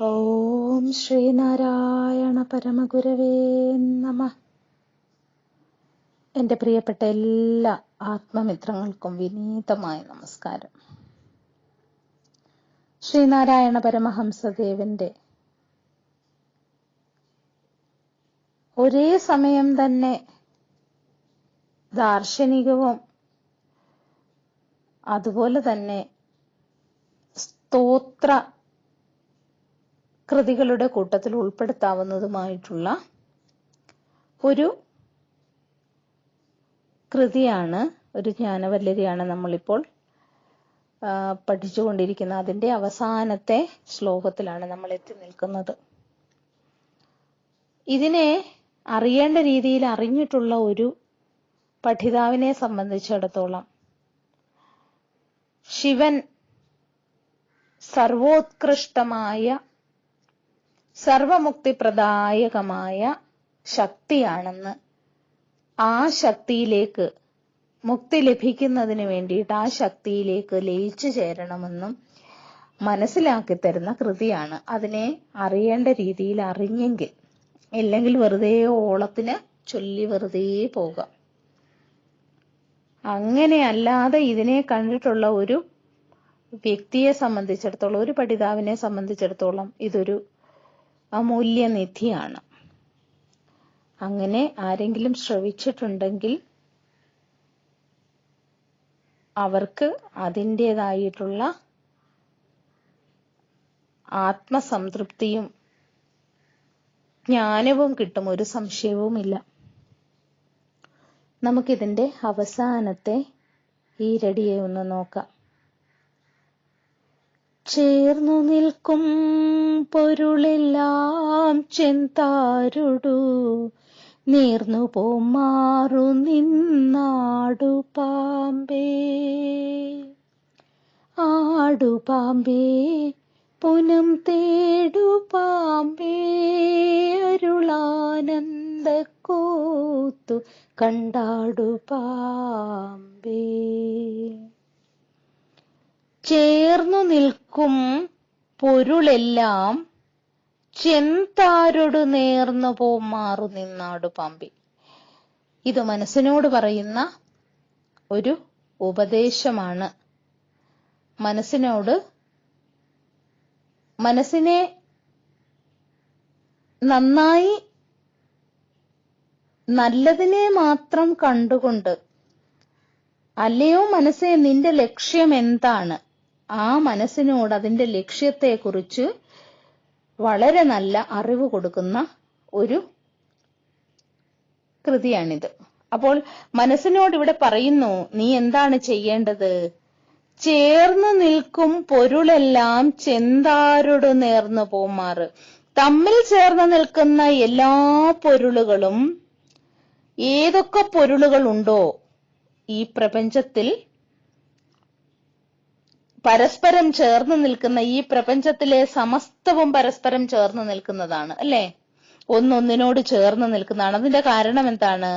ഓം ശ്രീനാരായണ പരമഗുരവേ നമ. എന്റെ പ്രിയപ്പെട്ട എല്ലാ ആത്മമിത്രങ്ങൾക്കും വിനീതമായ നമസ്കാരം. ശ്രീനാരായണ പരമഹംസദേവന്റെ ഒരേ സമയം തന്നെ ദാർശനികവും അതുപോലെ തന്നെ സ്തോത്ര കൃതികളുടെ കൂട്ടത്തിൽ ഉൾപ്പെടുത്താവുന്നതുമായിട്ടുള്ള ഒരു കൃതിയാണ് ഒരു ജ്ഞാനവല്ലരിയാണ് നമ്മളിപ്പോൾ ആ, പഠിച്ചുകൊണ്ടിരിക്കുന്നത് അതിന്റെ അവസാനത്തെ ശ്ലോകത്തിലാണ് നമ്മൾ എത്തി നിൽക്കുന്നത്. ഇതിനെ അറിയേണ്ട രീതിയിൽ അറിഞ്ഞിട്ടുള്ള ഒരു പഠിതാവിനെ സംബന്ധിച്ചിടത്തോളം ശിവൻ സർവോത്കൃഷ്ടമായ സർവമുക്തിപ്രദായകമായ ശക്തിയാണെന്ന് ആ ശക്തിയിലേക്ക് മുക്തി ലഭിക്കുന്നതിന് വേണ്ടിയിട്ട് ആ ശക്തിയിലേക്ക് ലയിച്ചു ചേരണമെന്നും മനസ്സിലാക്കി തരുന്ന കൃതിയാണ്. അതിനെ അറിയേണ്ട രീതിയിൽ അറിഞ്ഞെങ്കിൽ ഇല്ലെങ്കിൽ വെറുതെ ഓളത്തിന് ചൊല്ലി വെറുതെ പോകാം. അങ്ങനെ അല്ലാതെ ഇതിനെ കണ്ടിട്ടുള്ള ഒരു വ്യക്തിയെ സംബന്ധിച്ചിടത്തോളം ഒരു പഠിതാവിനെ സംബന്ധിച്ചിടത്തോളം ഇതൊരു അമൂല്യനിധിയാണ്. അങ്ങനെ ആരെങ്കിലും ശ്രവിച്ചിട്ടുണ്ടെങ്കിൽ അവർക്ക് അതിന്റെതായിട്ടുള്ള ആത്മസംതൃപ്തിയും ജ്ഞാനവും കിട്ടും ഒരു സംശയവുമില്ല. നമുക്കിതിന്റെ അവസാനത്തെ ഈരടിയെ ഒന്ന് നോക്കാം. ചേർന്നു നിൽക്കും പൊരുളെല്ലാം ചെന്താരുടു. നീർന്നു പോമാറു നിന്നാടു പാമ്പേ. ആടു പാമ്പേ പുനം തേടു പാമ്പേ. അരുളാനന്ദ കൂത്തു കണ്ടാടു പാമ്പേ. ചേർന്നു നിൽക്കും പൊരുളെല്ലാം ചെന്താരൊടു നേർന്നു പോമാറു നിന്നാടു പാമ്പി. ഇത് മനസ്സിനോട് പറയുന്ന ഒരു ഉപദേശമാണ്. മനസ്സിനോട് മനസ്സിനെ നന്നായി നല്ലതിനെ മാത്രം കണ്ടുകൊണ്ട് അല്ലയോ മനസ്സേ നിന്റെ ലക്ഷ്യം എന്താണ്? ആ മനസ്സിനോട് അതിന്റെ ലക്ഷ്യത്തെക്കുറിച്ച് വളരെ നല്ല അറിവ് കൊടുക്കുന്ന ഒരു കൃതിയാണിത്. അപ്പോൾ മനസ്സിനോട് ഇവിടെ പറയുന്നു നീ എന്താണ് ചെയ്യേണ്ടത്? ചേർന്നു നിൽക്കും പൊരുളെല്ലാം ചെന്താരോട് നേർന്നു പോമാറ്. തമ്മിൽ ചേർന്ന് നിൽക്കുന്ന എല്ലാ പൊരുളുകളും ഏതൊക്കെ പൊരുളുകൾ ഉണ്ടോ ഈ പ്രപഞ്ചത്തിൽ പരസ്പരം ചേർന്ന് നിൽക്കുന്ന ഈ പ്രപഞ്ചത്തിലെ സമസ്തവും പരസ്പരം ചേർന്ന് നിൽക്കുന്നതാണ് അല്ലെ? ഒന്നൊന്നിനോട് ചേർന്ന് നിൽക്കുന്നതാണ്. അതിന്റെ കാരണം എന്താണ്?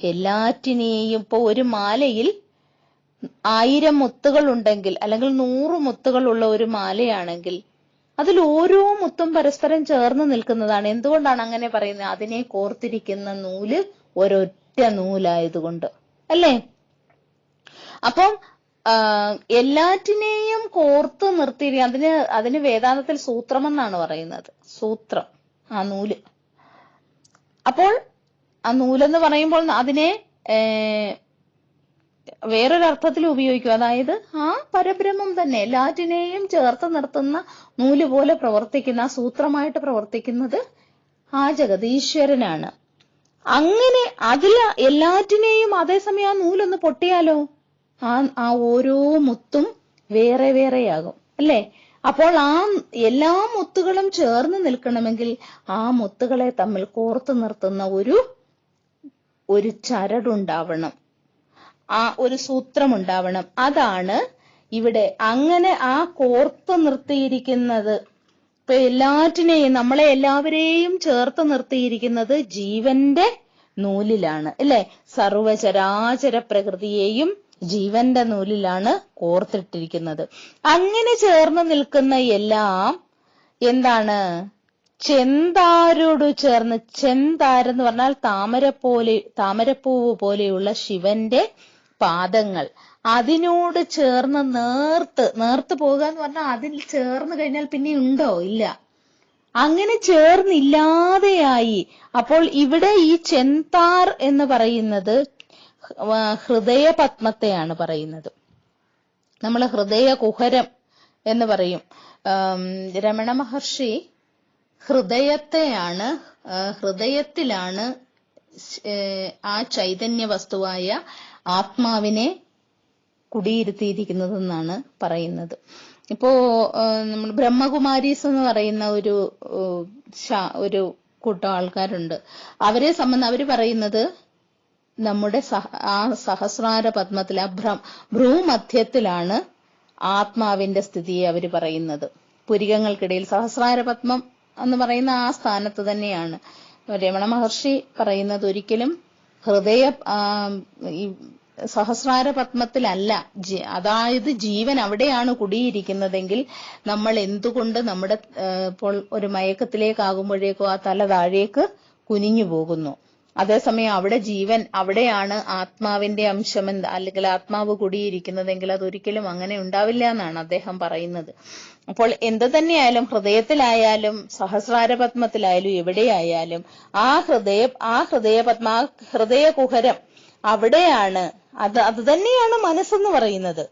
എല്ലാറ്റിനെയും ഇപ്പൊ ഒരു മാലയിൽ ആയിരം മുത്തുകൾ ഉണ്ടെങ്കിൽ അല്ലെങ്കിൽ നൂറ് മുത്തുകൾ ഉള്ള ഒരു മാലയാണെങ്കിൽ അതിൽ ഓരോ മുത്തും പരസ്പരം ചേർന്ന് നിൽക്കുന്നതാണ്. എന്തുകൊണ്ടാണ് അങ്ങനെ പറയുന്നത്? അതിനെ കോർത്തിരിക്കുന്ന നൂൽ ഒരൊറ്റ നൂലായതുകൊണ്ട് അല്ലേ? അപ്പം എല്ലാറ്റിനെയും കോർത്ത് നിർത്തി അതിന് അതിന് വേദാന്തത്തിൽ സൂത്രമെന്നാണ് പറയുന്നത്. സൂത്രം. ആ നൂൽ. അപ്പോൾ ആ നൂലെന്ന് പറയുമ്പോൾ അതിനെ വേറൊരർത്ഥത്തിൽ ഉപയോഗിക്കും. അതായത് ആ പരബ്രഹ്മം തന്നെ എല്ലാറ്റിനെയും ചേർത്ത് നിർത്തുന്ന നൂൽ പോലെ പ്രവർത്തിക്കുന്ന ആ സൂത്രമായിട്ട് പ്രവർത്തിക്കുന്നത് ആ ജഗതീശ്വരനാണ് അങ്ങനെ അതിൽ എല്ലാറ്റിനെയും അതേസമയം ആ നൂലൊന്ന് പൊട്ടിയാലോ? ആ ആ ഓരോ മുത്തും വേറെ വേറെയാകും അല്ലേ? അപ്പോൾ ആ എല്ലാ മുത്തുകളും ചേർന്ന് നിൽക്കണമെങ്കിൽ ആ മുത്തുകളെ തമ്മിൽ കോർത്തു നിർത്തുന്ന ഒരു ഒരു ചരടുണ്ടാവണം. ആ ഒരു സൂത്രം ഉണ്ടാവണം അതാണ് ഇവിടെ അങ്ങനെ ആ കോർത്തു നിർത്തിയിരിക്കുന്നത്. ഇപ്പൊ എല്ലാറ്റിനെയും നമ്മളെ എല്ലാവരെയും ചേർത്ത് നിർത്തിയിരിക്കുന്നത് ജീവന്റെ നൂലിലാണ് അല്ലെ? സർവചരാചര പ്രകൃതിയെയും ജീവന്റെ നൂലിലാണ് കോർത്തിട്ടിരിക്കുന്നത്. അങ്ങനെ ചേർന്ന് നിൽക്കുന്ന എല്ലാം എന്താണ്? ചെന്താരോട് ചേർന്ന് ചെന്താരെന്ന് പറഞ്ഞാൽ താമര പോലെ താമരപ്പൂവ് പോലെയുള്ള ശിവന്റെ പാദങ്ങൾ. അതിനോട് ചേർന്ന് നേർത്ത് നേർത്ത് പോകുക എന്ന് പറഞ്ഞാൽ അതിൽ ചേർന്ന് കഴിഞ്ഞാൽ പിന്നെ ഉണ്ടോ? ഇല്ല. അങ്ങനെ ചേർന്നില്ലാതെയായി. അപ്പോൾ ഇവിടെ ഈ ചെന്താർ എന്ന് പറയുന്നത് ഹൃദയ പത്മത്തെയാണ് പറയുന്നത്. നമ്മൾ ഹൃദയ കുഹരം എന്ന് പറയും. രമണ മഹർഷി ഹൃദയത്തെയാണ് ഹൃദയത്തിലാണ് ആ ചൈതന്യ വസ്തുവായ ആത്മാവിനെ കുടിയിരുത്തിയിരിക്കുന്നതെന്നാണ് പറയുന്നത്. ഇപ്പോ നമ്മൾ ബ്രഹ്മകുമാരീസ് എന്ന് പറയുന്ന ഒരു ഒരു കൂട്ടം ആൾക്കാരുണ്ട്. അവരെ സംബന്ധം അവർ പറയുന്നത് നമ്മുടെ ആ സഹസ്രാര പത്മത്തിൽ ആ ഭ്ര ഭ്രൂമധ്യത്തിലാണ് ആത്മാവിന്റെ സ്ഥിതിയെ അവർ പറയുന്നത്. പുരികങ്ങൾക്കിടയിൽ സഹസ്രാര പത്മം എന്ന് പറയുന്ന ആ സ്ഥാനത്ത് തന്നെയാണ്. രമണ മഹർഷി പറയുന്നത് ഒരിക്കലും ഹൃദയ സഹസ്രാര പത്മത്തിലല്ല അതായത് ജീവൻ അവിടെയാണ് കുടിയിരിക്കുന്നതെങ്കിൽ നമ്മൾ എന്തുകൊണ്ട് നമ്മുടെ ഇപ്പോൾ ഒരു മയക്കത്തിലേക്കാകുമ്പോഴേക്കോ ആ തല താഴേക്ക് കുനിഞ്ഞു പോകുന്നു. അതേസമയം അവിടെ ജീവൻ അവിടെയാണ് ആത്മാവിന്റെ അംശം എന്താ? അല്ലെങ്കിൽ ആത്മാവ് കുടിയിരിക്കുന്നതെങ്കിൽ അതൊരിക്കലും അങ്ങനെ ഉണ്ടാവില്ല എന്നാണ് അദ്ദേഹം പറയുന്നത്. അപ്പോൾ എന്ത് തന്നെയായാലും ഹൃദയത്തിലായാലും സഹസ്രാരപത്മത്തിലായാലും എവിടെയായാലും ആ ഹൃദയ ആ ഹൃദയപത്മ ആ ഹൃദയ കുഹരം അവിടെയാണ്. അത് അത് തന്നെയാണ് മനസ്സെന്ന് പറയുന്നത്.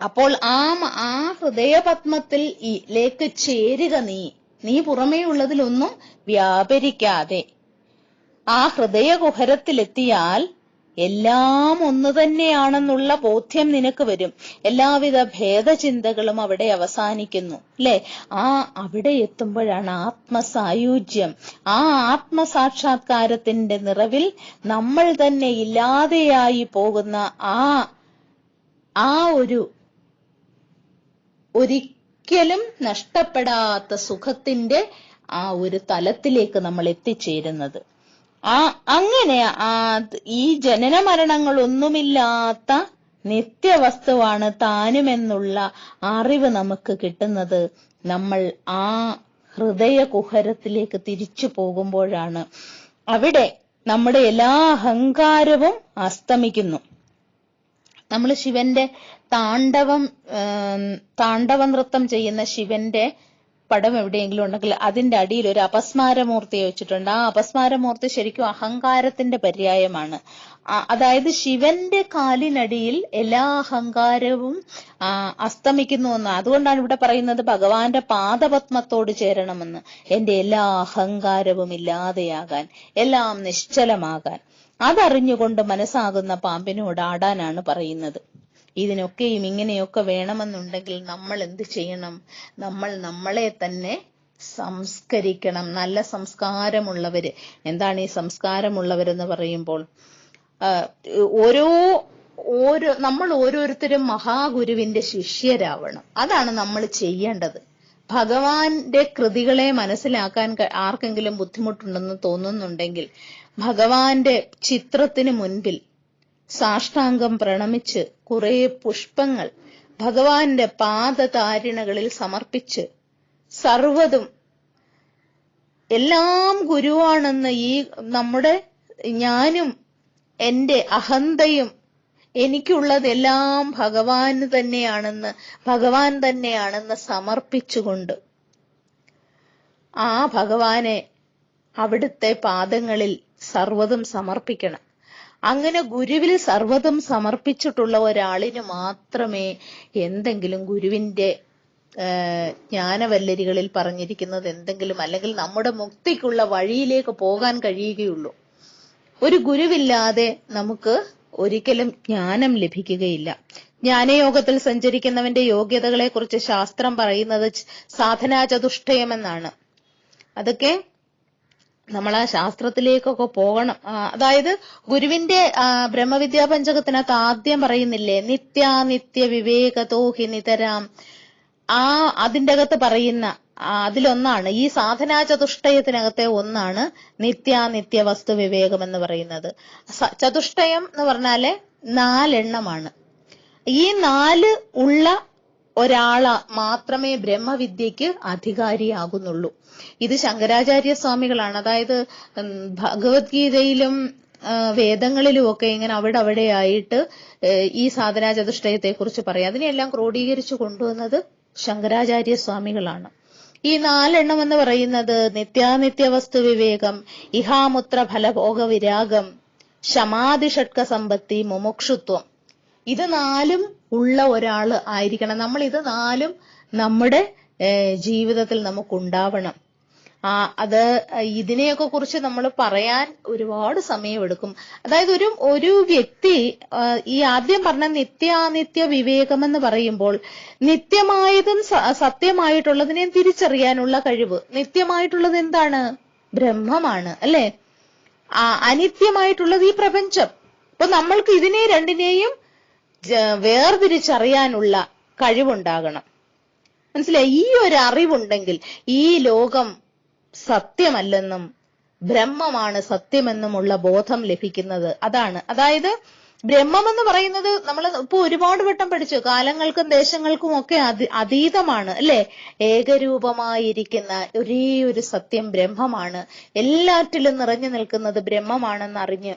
അപ്പോൾ ആ ആ ഹൃദയപത്മത്തിൽ ലേക്ക് ചേരുക നീ. നീ പുറമേ ഉള്ളതിലൊന്നും വ്യാപരിക്കാതെ. ആ ഹൃദയകുഹരത്തിലെത്തിയാൽ എല്ലാം ഒന്നു തന്നെയാണെന്നുള്ള ബോധ്യം നിനക്ക് വരും. എല്ലാവിധ ഭേദചിന്തകളും അവിടെ അവസാനിക്കുന്നു. അല്ലെ? ആ അവിടെ എത്തുമ്പോഴാണ് ആത്മസായുജ്യം. ആ ആത്മസാക്ഷാത്കാരത്തിന്റെ നിറവിൽ നമ്മൾ തന്നെ ഇല്ലാതെയായി പോകുന്ന ആ ആ ഒരു ഒരിക്കലും നഷ്ടപ്പെടാത്ത സുഖത്തിന്റെ ആ ഒരു തലത്തിലേക്ക് നമ്മൾ എത്തിച്ചേരുന്നത്. ആ അങ്ങനെ ആ ഈ ജനന മരണങ്ങളൊന്നുമില്ലാത്ത നിത്യവസ്തുവാണ് താനുമെന്നുള്ള അറിവ് നമുക്ക് കിട്ടുന്നത്. നമ്മൾ ആ ഹൃദയ കുഹരത്തിലേക്ക് തിരിച്ചു പോകുമ്പോഴാണ്. അവിടെ നമ്മുടെ എല്ലാ അഹങ്കാരവും അസ്തമിക്കുന്നു. നമ്മൾ ശിവന്റെ താണ്ഡവം താണ്ഡവ നൃത്തം ചെയ്യുന്ന ശിവന്റെ പടം എവിടെയെങ്കിലും ഉണ്ടെങ്കിൽ അതിന്റെ അടിയിൽ ഒരു അപസ്മാരമൂർത്തിയെ വെച്ചിട്ടുണ്ട്. ആ അപസ്മാരമൂർത്തി ശരിക്കും അഹങ്കാരത്തിന്റെ പര്യായമാണ്. അതായത് ശിവന്റെ കാലിനടിയിൽ എല്ലാ അഹങ്കാരവും അസ്തമിക്കുന്നു എന്ന് അതുകൊണ്ടാണ് ഇവിടെ പറയുന്നത് ഭഗവാന്റെ പാദപത്മത്തോട് ചേരണമെന്ന്. എന്റെ എല്ലാ അഹങ്കാരവും ഇല്ലാതെയാകാൻ എല്ലാം നിശ്ചലമാകാൻ. അതറിഞ്ഞുകൊണ്ട് മനസ്സാകുന്ന പാമ്പിനോട് ആടാനാണ് പറയുന്നത്. ഇതിനൊക്കെയും ഇങ്ങനെയൊക്കെ വേണമെന്നുണ്ടെങ്കിൽ നമ്മൾ എന്ത് ചെയ്യണം? നമ്മൾ നമ്മളെ തന്നെ സംസ്കരിക്കണം. നല്ല സംസ്കാരമുള്ളവര്. എന്താണ് ഈ സംസ്കാരമുള്ളവരെന്ന് പറയുമ്പോൾ ഓരോ ഓരോ നമ്മൾ ഓരോരുത്തരും മഹാഗുരുവിന്റെ ശിഷ്യരാവണം. അതാണ് നമ്മൾ ചെയ്യേണ്ടത്. ഭഗവാന്റെ കൃതികളെ മനസ്സിലാക്കാൻ ആർക്കെങ്കിലും ബുദ്ധിമുട്ടുണ്ടെന്ന് തോന്നുന്നുണ്ടെങ്കിൽ ഭഗവാന്റെ ചിത്രത്തിന് മുൻപിൽ സാഷ്ടാംഗം പ്രണമിച്ച് കുറെ പുഷ്പങ്ങൾ ഭഗവാന്റെ പാദതാരിണകളിൽ സമർപ്പിച്ച് സർവതും എല്ലാം ഗുരുവാണെന്ന് ഈ നമ്മുടെ ഞാനും എന്റെ അഹന്തയും എനിക്കുള്ളതെല്ലാം ഭഗവാന് തന്നെയാണെന്ന് ഭഗവാൻ തന്നെയാണെന്ന് സമർപ്പിച്ചുകൊണ്ട് ആ ഭഗവാനെ അവിടുത്തെ പാദങ്ങളിൽ സർവതും സമർപ്പിക്കണം. അങ്ങനെ ഗുരുവിൽ സർവതും സമർപ്പിച്ചിട്ടുള്ള ഒരാളിന് മാത്രമേ എന്തെങ്കിലും ഗുരുവിന്റെ ജ്ഞാനവല്ലരികളിൽ പറഞ്ഞിരിക്കുന്നത് എന്തെങ്കിലും അല്ലെങ്കിൽ നമ്മുടെ മുക്തിക്കുള്ള വഴിയിലേക്ക് പോകാൻ കഴിയുകയുള്ളൂ. ഒരു ഗുരുവില്ലാതെ നമുക്ക് ഒരിക്കലും ജ്ഞാനം ലഭിക്കുകയില്ല. ജ്ഞാനയോഗത്തിൽ സഞ്ചരിക്കുന്നവന്റെ യോഗ്യതകളെ കുറിച്ച് ശാസ്ത്രം പറയുന്നത് സാധനാചതുഷ്ടയം എന്നാണ് അതൊക്കെ നമ്മൾ ആ ശാസ്ത്രത്തിലേക്കൊക്കെ പോകണം. അതായത് ഗുരുവിന്റെ ബ്രഹ്മവിദ്യാ പഞ്ചകത്തിനകത്ത് ആദ്യം പറയുന്നില്ലേ നിത്യാനിത്യ വിവേകതോഹി നിതരാം. ആ അതിന്റെ അകത്ത് പറയുന്ന അതിലൊന്നാണ് ഈ സാധനാ ചതുഷ്ടയത്തിനകത്തെ ഒന്നാണ് നിത്യാനിത്യ വസ്തു വിവേകം എന്ന് പറയുന്നത്. ചതുഷ്ടയം എന്ന് പറഞ്ഞാൽ നാലെണ്ണമാണ്. ഈ നാല് ഉള്ള ഒരാള മാത്രമേ ബ്രഹ്മവിദ്യക്ക് അധികാരിയാകുന്നുള്ളൂ. ഇത് ശങ്കരാചാര്യ സ്വാമികളാണ് അതായത് ഭഗവത്ഗീതയിലും ആ, വേദങ്ങളിലും ഒക്കെ ഇങ്ങനെ അവിടെ അവിടെയായിട്ട് ഈ സാധനാ ചതുഷ്ടയത്തെ കുറിച്ച് പറയാം. അതിനെല്ലാം ക്രോഡീകരിച്ചു കൊണ്ടുവന്നത് ശങ്കരാചാര്യ സ്വാമികളാണ് ഈ നാലെണ്ണം എന്ന് പറയുന്നത് നിത്യാനിത്യ വസ്തു വിവേകം ഇഹാമുത്ര ഫലഭോഗ വിരാഗം ഷമാതിഷട്ക സമ്പത്തി മുമുക്ഷുത്വം. ഇത് നാലും ഉള്ള ഒരാൾ ആയിരിക്കണം. നമ്മൾ ഇത് നാലും നമ്മുടെ ജീവിതത്തിൽ നമുക്ക് ഉണ്ടാവണം ആ അത് ഇതിനെയൊക്കെ കുറിച്ച് നമ്മൾ പറയാൻ ഒരുപാട് സമയമെടുക്കും. അതായത് ഒരു ഒരു വ്യക്തി ഈ ആദ്യം പറഞ്ഞ നിത്യാനിത്യ വിവേകം എന്ന് പറയുമ്പോൾ നിത്യമായതും സത്യമായിട്ടുള്ളതിനെയും തിരിച്ചറിയാനുള്ള കഴിവ്. നിത്യമായിട്ടുള്ളത് എന്താണ്? ബ്രഹ്മമാണ് അല്ലെ? അനിത്യമായിട്ടുള്ളത് ഈ പ്രപഞ്ചം. അപ്പൊ നമ്മൾക്ക് ഇതിനെ രണ്ടിനെയും വേർതിരിച്ചറിയാനുള്ള കഴിവുണ്ടാകണം. മനസ്സിലായി? ഈ ഒരു അറിവുണ്ടെങ്കിൽ ഈ ലോകം സത്യമല്ലെന്നും ബ്രഹ്മമാണ് സത്യമെന്നുമുള്ള ബോധം ലഭിക്കുന്നത് അതാണ്. അതായത് ബ്രഹ്മം എന്ന് പറയുന്നത് നമ്മൾ ഇപ്പൊ ഒരുപാട് വട്ടം പഠിച്ചു. കാലങ്ങൾക്കും ദേശങ്ങൾക്കും ഒക്കെ അതി- അതീതമാണ് അല്ലെ? ഏകരൂപമായിരിക്കുന്ന ഒരേ ഒരു സത്യം ബ്രഹ്മമാണ്. എല്ലാറ്റിലും നിറഞ്ഞു നിൽക്കുന്നത് ബ്രഹ്മമാണെന്ന് അറിഞ്ഞ്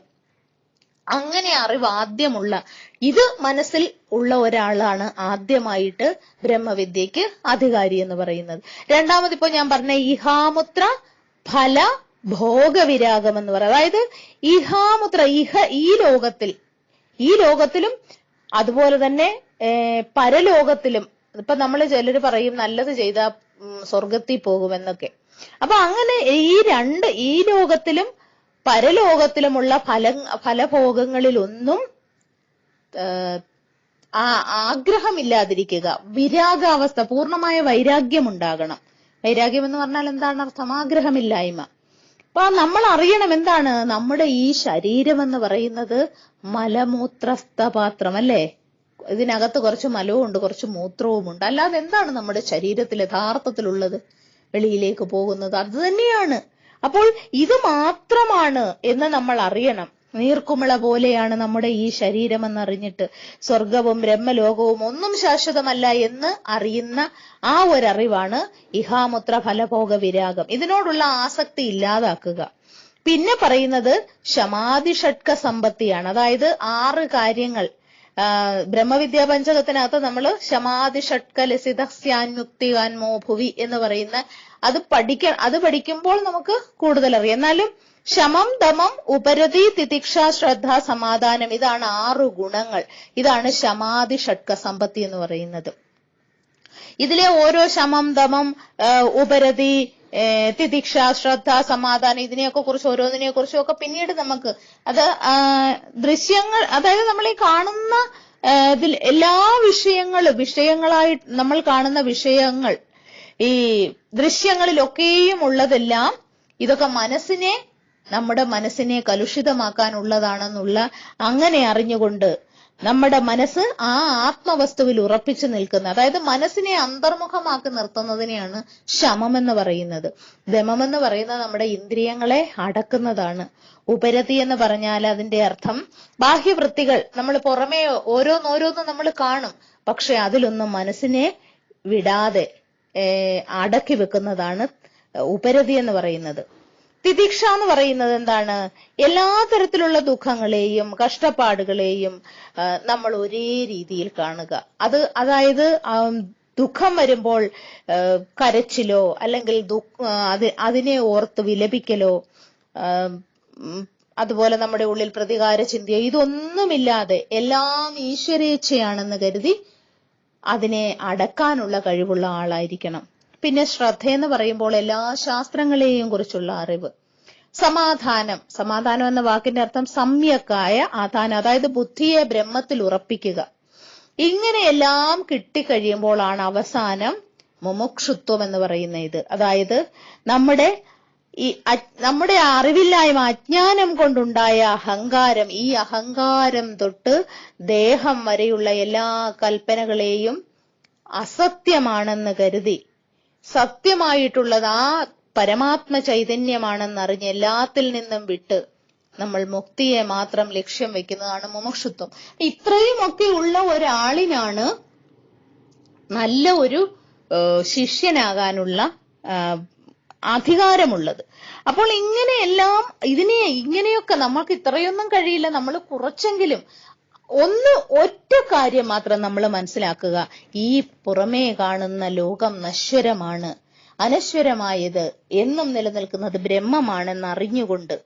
അങ്ങനെ അറിവ് ആദ്യമുള്ള ഇത് മനസ്സിൽ ഉള്ള ഒരാളാണ് ആദ്യമായിട്ട് ബ്രഹ്മവിദ്യക്ക് അധികാരി എന്ന് പറയുന്നത്. രണ്ടാമത് ഇപ്പോ ഞാൻ പറഞ്ഞ ഇഹാമുത്ര ഫല ഭോഗവിരാഗം എന്ന് പറയുന്നത് അതായത് ഇഹാമുത്ര ഇഹ ഈ ലോകത്തിൽ ഈ ലോകത്തിലും അതുപോലെ തന്നെ പരലോകത്തിലും ഇപ്പൊ നമ്മൾ ചിലർ പറയും നല്ലത് ചെയ്താൽ സ്വർഗത്തിൽ പോകുമെന്നൊക്കെ. അപ്പൊ അങ്ങനെ ഈ രണ്ട് ഈ ലോകത്തിലും പരലോകത്തിലുമുള്ള ഫല ഫലഭോഗങ്ങളിലൊന്നും ആ ആഗ്രഹമില്ലാതിരിക്കുക. വിരാഗാവസ്ഥ പൂർണമായ വൈരാഗ്യം ഉണ്ടാകണം വൈരാഗ്യം എന്ന് പറഞ്ഞാൽ എന്താണ് അർത്ഥം? ആഗ്രഹമില്ലായ്മ. അപ്പൊ നമ്മൾ അറിയണം എന്താണ്? നമ്മുടെ ഈ ശരീരം എന്ന് പറയുന്നത് മലമൂത്രസ്ഥ പാത്രം അല്ലേ? ഇതിനകത്ത് കുറച്ച് മലവും ഉണ്ട് കുറച്ച് മൂത്രവും ഉണ്ട് അല്ലാതെ എന്താണ് നമ്മുടെ ശരീരത്തിൽ യഥാർത്ഥത്തിലുള്ളത്? വെളിയിലേക്ക് പോകുന്നത്. അത് തന്നെയാണ്. അപ്പോൾ ഇത് മാത്രമാണ് എന്ന് നമ്മൾ അറിയണം. നീർക്കുമിള പോലെയാണ് നമ്മുടെ ഈ ശരീരം എന്നറിഞ്ഞിട്ട് സ്വർഗവും ബ്രഹ്മലോകവും ഒന്നും ശാശ്വതമല്ല എന്ന് അറിയുന്ന ആ ഒരറിവാണ് ഇഹാമുത്ര ഫലഭോഗ വിരാഗം. ഇതിനോടുള്ള ആസക്തി ഇല്ലാതാക്കുക. പിന്നെ പറയുന്നത് ശമാധി ഷഡ്ക സമ്പത്തിയാണ്. അതായത് ആറ് കാര്യങ്ങൾ. ബ്രഹ്മവിദ്യാ പഞ്ചകത്തിനകത്ത് നമ്മൾ ശമാധി ഷഡ്ക ലസിതസ്യാൻമുക്തികാൻമോ മോഭുവി എന്ന് പറയുന്ന അത് പഠിക്ക അത് പഠിക്കുമ്പോൾ നമുക്ക് കൂടുതൽ അറിയാം എന്നാലും ശമം ദമം ഉപരതി തിതിക്ഷ ശ്രദ്ധ സമാധാനം ഇതാണ് ആറു ഗുണങ്ങൾ. ഇതാണ് ശമാധി ഷഡ്ക സമ്പത്തി എന്ന് പറയുന്നത്. ഇതിലെ ഓരോ ശമം ദമം ഉപരതി തിതിക്ഷ ശ്രദ്ധ സമാധാനം ഇതിനെയൊക്കെ കുറിച്ച് ഓരോന്നിനെ കുറിച്ചും ഒക്കെ പിന്നീട് നമുക്ക് അത് ദൃശ്യങ്ങൾ അതായത് നമ്മൾ ഈ കാണുന്ന ഇതിൽ എല്ലാ വിഷയങ്ങളും വിഷയങ്ങളായി നമ്മൾ കാണുന്ന വിഷയങ്ങൾ ഈ ദൃശ്യങ്ങളിലൊക്കെയും ഉള്ളതെല്ലാം ഇതൊക്കെ മനസ്സിനെ നമ്മുടെ മനസ്സിനെ കലുഷിതമാക്കാനുള്ളതാണെന്നുള്ള അങ്ങനെ അറിഞ്ഞുകൊണ്ട് നമ്മുടെ മനസ്സ് ആ ആത്മവസ്തുവിൽ ഉറപ്പിച്ചു നിൽക്കുന്ന അതായത് മനസ്സിനെ അന്തർമുഖമാക്കി നിർത്തുന്നതിനെയാണ് ശമം എന്ന് പറയുന്നത്. ദമം എന്ന് പറയുന്നത് നമ്മുടെ ഇന്ദ്രിയങ്ങളെ അടക്കുന്നതാണ്. ഉപരതി എന്ന് പറഞ്ഞാൽ അതിന്റെ അർത്ഥം ബാഹ്യവൃത്തികൾ നമ്മൾ പുറമേ ഓരോന്നോരോന്നും നമ്മൾ കാണും പക്ഷെ അതിലൊന്നും മനസ്സിനെ വിടാതെ അടക്കി വെക്കുന്നതാണ് ഉപരതി എന്ന് പറയുന്നത്. തിദീക്ഷ എന്ന് പറയുന്നത് എന്താണ്? എല്ലാ തരത്തിലുള്ള ദുഃഖങ്ങളെയും കഷ്ടപ്പാടുകളെയും നമ്മൾ ഒരേ രീതിയിൽ കാണുക. അത് അതായത് ദുഃഖം വരുമ്പോൾ കരച്ചിലോ അല്ലെങ്കിൽ അത് അതിനെ ഓർത്ത് വിലപിക്കലോ അതുപോലെ നമ്മുടെ ഉള്ളിൽ പ്രതികാര ചിന്തയോ ഇതൊന്നുമില്ലാതെ എല്ലാം ഈശ്വരേച്ഛയാണെന്ന് കരുതി അതിനെ അടക്കാനുള്ള കഴിവുള്ള ആളായിരിക്കണം. പിന്നെ ശ്രദ്ധ എന്ന് പറയുമ്പോൾ എല്ലാ ശാസ്ത്രങ്ങളെയും കുറിച്ചുള്ള അറിവ്. സമാധാനം. സമാധാനം എന്ന വാക്കിന്റെ അർത്ഥം സമ്യക്കായ ആധാനം അതായത് ബുദ്ധിയെ ബ്രഹ്മത്തിൽ ഉറപ്പിക്കുക. ഇങ്ങനെയെല്ലാം കിട്ടിക്കഴിയുമ്പോഴാണ് അവസാനം മുമുക്ഷുത്വം എന്ന് പറയുന്ന ഇത്. അതായത് നമ്മുടെ ഈ നമ്മുടെ അറിവില്ലായ്മ അജ്ഞാനം കൊണ്ടുണ്ടായ അഹങ്കാരം ഈ അഹങ്കാരം തൊട്ട് ദേഹം വരെയുള്ള എല്ലാ കൽപ്പനകളെയും അസത്യമാണെന്ന് കരുതി. സത്യമായിട്ടുള്ളത് ആ പരമാത്മ ചൈതന്യമാണെന്നറിഞ്ഞ് എല്ലാത്തിൽ നിന്നും വിട്ട് നമ്മൾ മുക്തിയെ മാത്രം ലക്ഷ്യം വെക്കുന്നതാണ് മുമുക്ഷുത്വം. ഇത്രയുമൊക്കെ ഉള്ള ഒരാളിനാണ് നല്ല ഒരു ശിഷ്യനാകാനുള്ള അധികാരമുള്ളത്. അപ്പോൾ ഇങ്ങനെയെല്ലാം ഇതിനെ ഇങ്ങനെയൊക്കെ നമ്മൾക്ക് ഇത്രയൊന്നും കഴിയില്ല. നമ്മൾ കുറച്ചെങ്കിലും ഒന്ന് ഒറ്റ കാര്യം മാത്രം നമ്മൾ മനസ്സിലാക്കുക. ഈ പുറമേ കാണുന്ന ലോകം നശ്വരമാണ്. അനശ്വരമായത് എന്നും നിലനിൽക്കുന്നത് ബ്രഹ്മമാണെന്ന് അറിഞ്ഞുകൊണ്ട്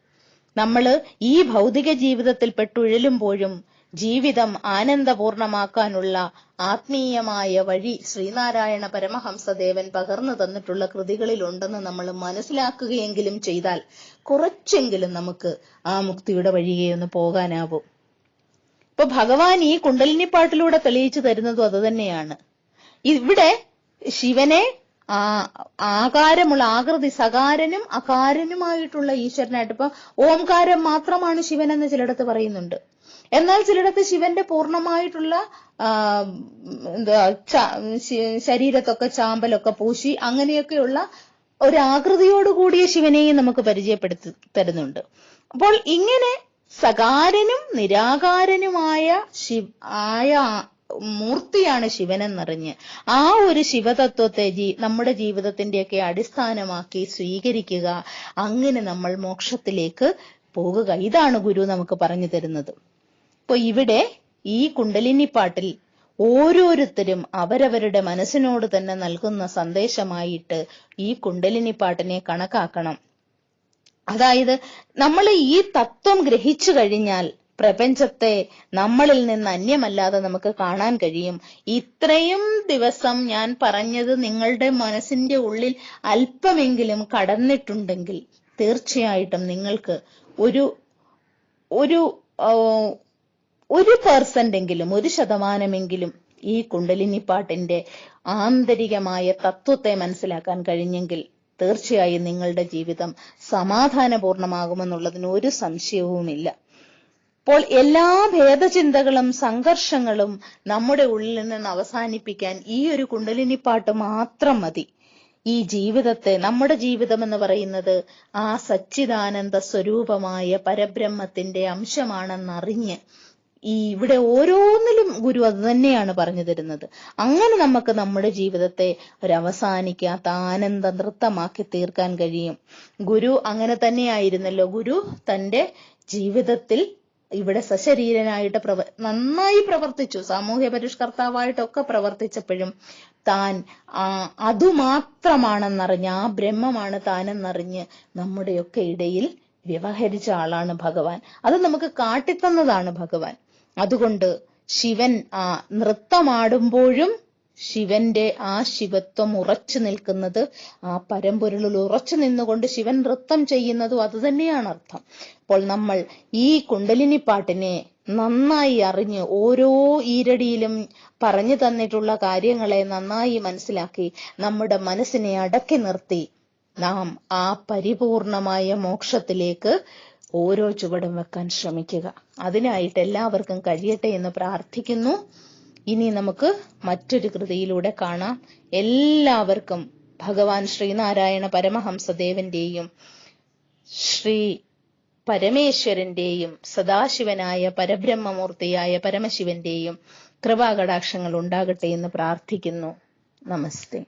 നമ്മൾ ഈ ഭൗതിക ജീവിതത്തിൽ പെട്ടുഴലുമ്പോഴും ജീവിതം ആനന്ദപൂർണമാക്കാനുള്ള ആത്മീയമായ വഴി ശ്രീനാരായണ പരമഹംസദേവൻ പകർന്നു തന്നിട്ടുള്ള കൃതികളിലുണ്ടെന്ന് നമ്മൾ മനസ്സിലാക്കുകയെങ്കിലും ചെയ്താൽ കുറച്ചെങ്കിലും നമുക്ക് ആ മുക്തിയുടെ വഴിയെ ഒന്ന് പോകാനാവും. ഇപ്പൊ ഭഗവാൻ ഈ കുണ്ടലിനി പാട്ടിലൂടെ തെളിയിച്ചു തരുന്നതും അത് തന്നെയാണ്. ഇവിടെ ശിവനെ ആകാരമുള്ള ആകൃതി സകാരനും അകാരനുമായിട്ടുള്ള ഈശ്വരനായിട്ട്. ഇപ്പൊ ഓംകാരം മാത്രമാണ് ശിവൻ എന്ന് ചിലയിടത്ത് പറയുന്നുണ്ട്. എന്നാൽ ചിലയിടത്ത് ശിവന്റെ പൂർണമായിട്ടുള്ള എന്താ ശരീരത്തൊക്കെ ചാമ്പലൊക്കെ പൂശി അങ്ങനെയൊക്കെയുള്ള ഒരു ആകൃതിയോട് കൂടിയ ശിവനെയും നമുക്ക് പരിചയപ്പെടുത്തി തരുന്നുണ്ട്. അപ്പോൾ ഇങ്ങനെ സകാരനും നിരാകാരനുമായ ശിവ ആയ മൂർത്തിയാണ് ശിവനെന്നറിഞ്ഞ്. ആ ഒരു ശിവതത്വത്തെ ജീ നമ്മുടെ ജീവിതത്തിന്റെയൊക്കെ അടിസ്ഥാനമാക്കി സ്വീകരിക്കുക. അങ്ങനെ നമ്മൾ മോക്ഷത്തിലേക്ക് പോകുക. ഇതാണ് ഗുരു നമുക്ക് പറഞ്ഞു തരുന്നത്. അപ്പൊ ഇവിടെ ഈ കുണ്ടലിനി പാട്ടിൽ ഓരോരുത്തരും അവരവരുടെ മനസ്സിനോട് തന്നെ നൽകുന്ന സന്ദേശമായിട്ട് ഈ കുണ്ടലിനി പാട്ടിനെ കണക്കാക്കണം. അതായത് നമ്മൾ ഈ തത്വം ഗ്രഹിച്ചു കഴിഞ്ഞാൽ പ്രപഞ്ചത്തെ നമ്മളിൽ നിന്ന് അന്യമല്ലാതെ നമുക്ക് കാണാൻ കഴിയും. ഇത്രയും ദിവസം ഞാൻ പറഞ്ഞത് നിങ്ങളുടെ മനസ്സിന്റെ ഉള്ളിൽ അല്പമെങ്കിലും കടന്നിട്ടുണ്ടെങ്കിൽ തീർച്ചയായിട്ടും നിങ്ങൾക്ക് ഒരു ഒരു ഒരു പേഴ്സന്റെങ്കിലും ഒരു ശതമാനമെങ്കിലും ഈ കുണ്ടലിനി പാട്ടിന്റെ ആന്തരികമായ തത്വത്തെ മനസ്സിലാക്കാൻ കഴിഞ്ഞെങ്കിൽ തീർച്ചയായും നിങ്ങളുടെ ജീവിതം സമാധാനപൂർണമാകുമെന്നുള്ളതിന് ഒരു സംശയവുമില്ല. അപ്പോൾ എല്ലാ ഭേദചിന്തകളും സംഘർഷങ്ങളും നമ്മുടെ ഉള്ളിൽ നിന്ന് അവസാനിപ്പിക്കാൻ ഈ ഒരു കുണ്ടലിനിപ്പാട്ട് മാത്രം മതി. ഈ ജീവിതത്തെ നമ്മുടെ ജീവിതം എന്ന് പറയുന്നത് ആ സച്ചിദാനന്ദ സ്വരൂപമായ പരബ്രഹ്മത്തിന്റെ അംശമാണെന്നറിഞ്ഞ് ഈ ഇവിടെ ഓരോന്നിലും ഗുരു അത് തന്നെയാണ് പറഞ്ഞു തരുന്നത്. അങ്ങനെ നമുക്ക് നമ്മുടെ ജീവിതത്തെ ഒരവസാനിക്കാത്ത ആനന്ദ നൃത്തമാക്കി തീർക്കാൻ കഴിയും. ഗുരു അങ്ങനെ തന്നെയായിരുന്നല്ലോ. ഗുരു തന്റെ ജീവിതത്തിൽ ഇവിടെ സശരീരനായിട്ട് പ്രവ നന്നായി പ്രവർത്തിച്ചു. സാമൂഹ്യ പരിഷ്കർത്താവായിട്ടൊക്കെ പ്രവർത്തിച്ചപ്പോഴും താൻ അതുമാത്രമാണെന്നറിഞ്ഞ് ആ ബ്രഹ്മമാണ് താനെന്നറിഞ്ഞ് നമ്മുടെയൊക്കെ ഇടയിൽ വ്യവഹരിച്ച ആളാണ് ഭഗവാൻ. അത് നമുക്ക് കാട്ടിത്തന്നതാണ് ഭഗവാൻ. അതുകൊണ്ട് ശിവൻ ആ നൃത്തമാടുമ്പോഴും ശിവന്റെ ആ ശിവത്വം ഉറച്ചു നിൽക്കുന്നത് ആ പരമ്പൊരുളിൽ ഉറച്ചു നിന്നുകൊണ്ട് ശിവൻ നൃത്തം ചെയ്യുന്നതും അത് തന്നെയാണ് അർത്ഥം. അപ്പോൾ നമ്മൾ ഈ കുണ്ടലിനി പാട്ടിനെ നന്നായി അറിഞ്ഞ് ഓരോ ഈരടിയിലും പറഞ്ഞു തന്നിട്ടുള്ള കാര്യങ്ങളെ നന്നായി മനസ്സിലാക്കി നമ്മുടെ മനസ്സിനെ അടക്കി നിർത്തി നാം ആ പരിപൂർണമായ മോക്ഷത്തിലേക്ക് ഓരോ ചുവടും വെക്കാൻ ശ്രമിക്കുക. അതിനായിട്ട് എല്ലാവർക്കും കഴിയട്ടെ എന്ന് പ്രാർത്ഥിക്കുന്നു. ഇനി നമുക്ക് മറ്റൊരു കൃതിയിലൂടെ കാണാം. എല്ലാവർക്കും ഭഗവാൻ ശ്രീനാരായണ പരമഹംസദേവന്റെയും ശ്രീ പരമേശ്വരന്റെയും സദാശിവനായ പരബ്രഹ്മമൂർത്തിയായ പരമശിവന്റെയും കൃപാകടാക്ഷങ്ങൾ ഉണ്ടാകട്ടെ എന്ന് പ്രാർത്ഥിക്കുന്നു. നമസ്തേ.